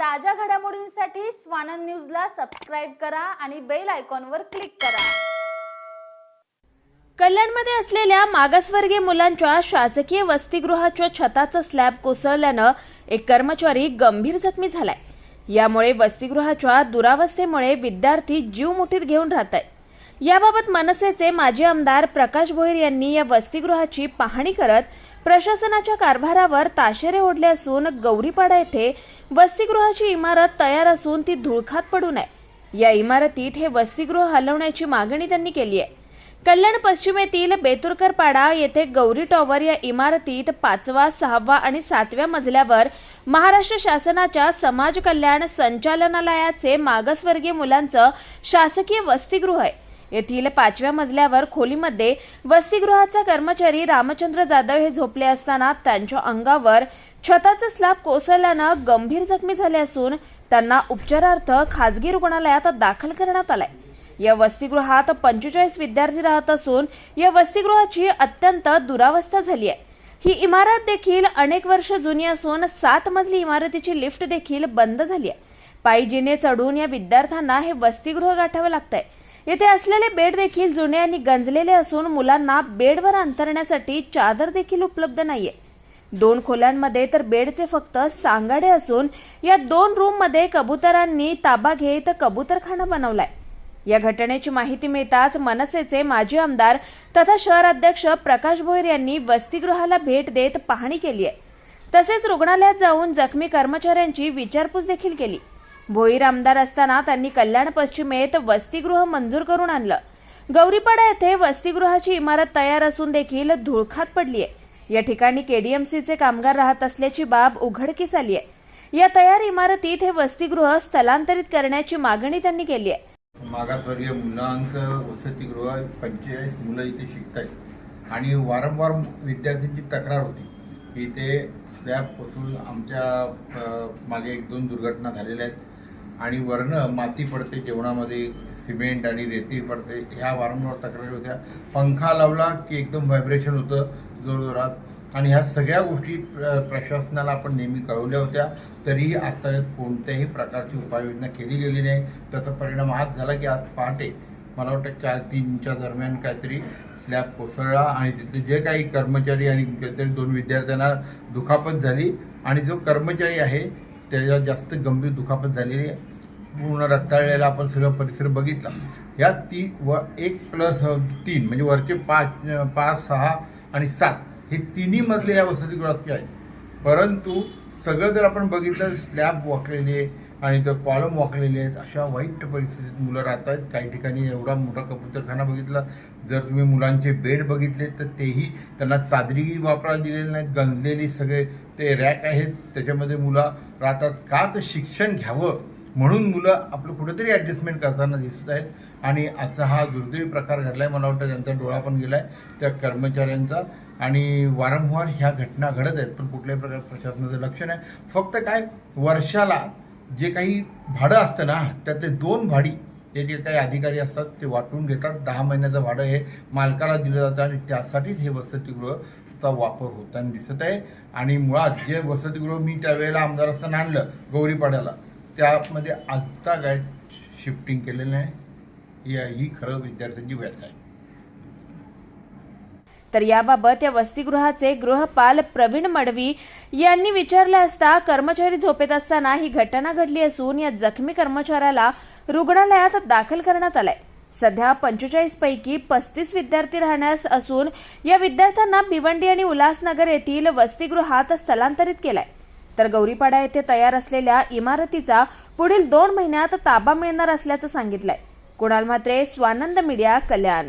ताज्या घडामोडींसाठी स्वानंद न्यूजला सबस्क्राईब करा आणि बेल आयकॉनवर क्लिक करा. कल्याणमध्ये असलेल्या मागासवर्गीय मुलांच्या शासकीय वसतिगृहाच्या छताचा स्लॅब कोसळल्यानं एक कर्मचारी गंभीर जखमी झालाय. यामुळे वसतिगृहाच्या दुरावस्थेमुळे विद्यार्थी जीव मुठीत घेऊन राहत आहेत याबाबत मनसेचे माजी आमदार प्रकाश भोईर यांनी या वसतिगृहाची पाहणी करत प्रशासनाच्या कारभारावर ताशेरे ओढले असून गौरीपाडा येथे वसतिगृहाची इमारत तयार असून ती धुळखात पडू नये. या इमारतीत हे वसतिगृह हलवण्याची मागणी त्यांनी केली आहे. कल्याण पश्चिमेतील बेतुरकर पाडा येथे गौरी टॉवर या इमारतीत पाचवा सहावा आणि सातव्या मजल्यावर महाराष्ट्र शासनाच्या समाज कल्याण संचालनालयाचे मागासवर्गीय मुलांचं शासकीय वसतिगृह आहे. येथील पाचव्या मजल्यावर खोलीमध्ये वसतिगृहाचा कर्मचारी रामचंद्र जाधव हे झोपले असताना त्यांच्या अंगावर छताचा स्लॅब कोसळल्यानं गंभीर जखमी झाले असून त्यांना उपचारार्थ खाजगी रुग्णालयात दाखल करण्यात आलाय. या वसतिगृहात पंचेचाळीस विद्यार्थी राहत असून या वसतिगृहाची अत्यंत दुरावस्था झाली आहे. ही इमारत देखील अनेक वर्ष जुनी असून सात मजली इमारतीची लिफ्ट देखील बंद झाली आहे. पायजीने चढून या विद्यार्थ्यांना हे वसतिगृह गाठावं लागतंय. येथे असलेले बेड देखील जुने आणि गंजलेले असून मुलांना बेडवर अंतरण्यासाठी चादर देखील उपलब्ध नाहीये. दोन खोल्यांमध्ये तर बेडचे फक्त सांगाडे असून या दोन रूममध्ये कबुतरांनी ताबा घेत कबुतरखाना बनवलाय. या घटनेची माहिती मिळताच मनसेचे माजी आमदार तथा शहराध्यक्ष प्रकाश भोईर यांनी वसतिगृहाला भेट देत पाहणी केली आहे तसेच रुग्णालयात जाऊन जखमी कर्मचाऱ्यांची विचारपूस देखील केली. भोईर आमदार असताना त्यांनी कल्याण पश्चिमेत वसतिगृह मंजूर करून आणलं. गौरीपाडा येथे वसतिगृहाची इमारत तयार असून देखील धुळखात पडली आहे या ठिकाणी केडीएमसीचे कामगार राहत असल्याची बाब उघडकीस आली आहे या तयार इमारतीत हे वसतिगृह स्थलांतरित करण्याची मागणी त्यांनी केली आहे मागासवर्गीय मुलांचं वसतिगृह पंचेचाळीस मुलं इथे शिकत आहेत आणि वारंवार विद्यार्थ्यांची तक्रार होती. की इथे स्लॅब कोसळून आमच्या मागे एक दोन दुर्घटना झालेल्या आहेत. आणि वरनं माती पडते जेवणामध्ये सिमेंट आणि रेती पडते ह्या वारंवार तक्रारी होत्या. पंखा लावला की एकदम व्हायब्रेशन होतं जोरजोरात. आणि ह्या सगळ्या गोष्टी प्रशासनाला आपण नेहमी कळवल्या होत्या. तरीही आता कोणत्याही प्रकारची उपाययोजना केली गेली नाही. त्याचा परिणाम हाच झाला की आज पहाटे मला वाटतं चार तीनच्या दरम्यान काहीतरी स्लॅब कोसळला आणि तिथले जे काही कर्मचारी आणि काहीतरी दोन विद्यार्थ्यांना दुखापत झाली आणि जो कर्मचारी आहे त्याच्या जास्त गंभीर दुखापत झालेली आहे. पूर्ण रक्ताळलेला आपण सगळं परिसर बघितला. या ती व एक प्लस तीन म्हणजे वरचे पाच पाच सहा आणि सात हे तिन्ही मजले या वसतिगृहातले आहेत. परंतु सगळं जर आपण बघितलं स्लॅब वाकलेले आणि तर कॉलम वाकलेले आहेत. अशा वाईट परिस्थितीत मुलं राहत आहेत काही ठिकाणी एवढा मोठा कबूतरखाना बघितला. जर तुम्ही मुलांचे बेड बघितले तर तेही त्यांना चादरी वापरायला दिलेले नाहीत. गंजलेली सगळे ते रॅक आहेत. त्याच्यामध्ये मुलं राहतात. का तर शिक्षण घ्यावं म्हणून मुलं आपलं कुठेतरी ॲडजस्टमेंट करताना दिसत आहेत. आणि आजचा हा दुर्दैवी प्रकार घडला आहे मला वाटतं त्यांचा डोळा पण गेला आहे त्या कर्मचाऱ्यांचा. आणि वारंवार ह्या घटना घडत आहेत. पण कुठल्याही प्रकार प्रशासनाचं लक्ष नाही. फक्त काय? वर्षाला जे काही भाडं असतं ना त्यातले दोन भाडी जे जे काही अधिकारी असतात ते वाटून घेतात. दहा महिन्याचं भाडं हे मालकाला दिलं जातं आणि त्यासाठीच हे वसतिगृहचा वापर होताना दिसत आहे. आणि मुळात जे वसतिगृह मी त्यावेळेला आमदार असताना आणलं गौरीपाड्याला त्यामध्ये आजता काय शिफ्टिंग केलेलं नाही या ही खरं विद्यार्थ्यांची व्यथा आहे. तर याबाबत या वसतिगृहाचे गृहपाल प्रवीण मडवी यांनी विचारलं असता कर्मचारी झोपेत असताना ही घटना घडली असून या जखमी कर्मचाऱ्याला रुग्णालयात दाखल करण्यात आलाय. सध्या पंचेचाळीस पैकी पस्तीस विद्यार्थी राहण्यास असून या विद्यार्थ्यांना भिवंडी आणि उल्हासनगर येथील वसतिगृहात स्थलांतरित केलाय. तर गौरीपाडा येथे तयार असलेल्या इमारतीचा पुढील दोन महिन्यात ताबा मिळणार असल्याचं सांगितलंय. कुणाल म्हात्रे स्वानंद मीडिया कल्याण.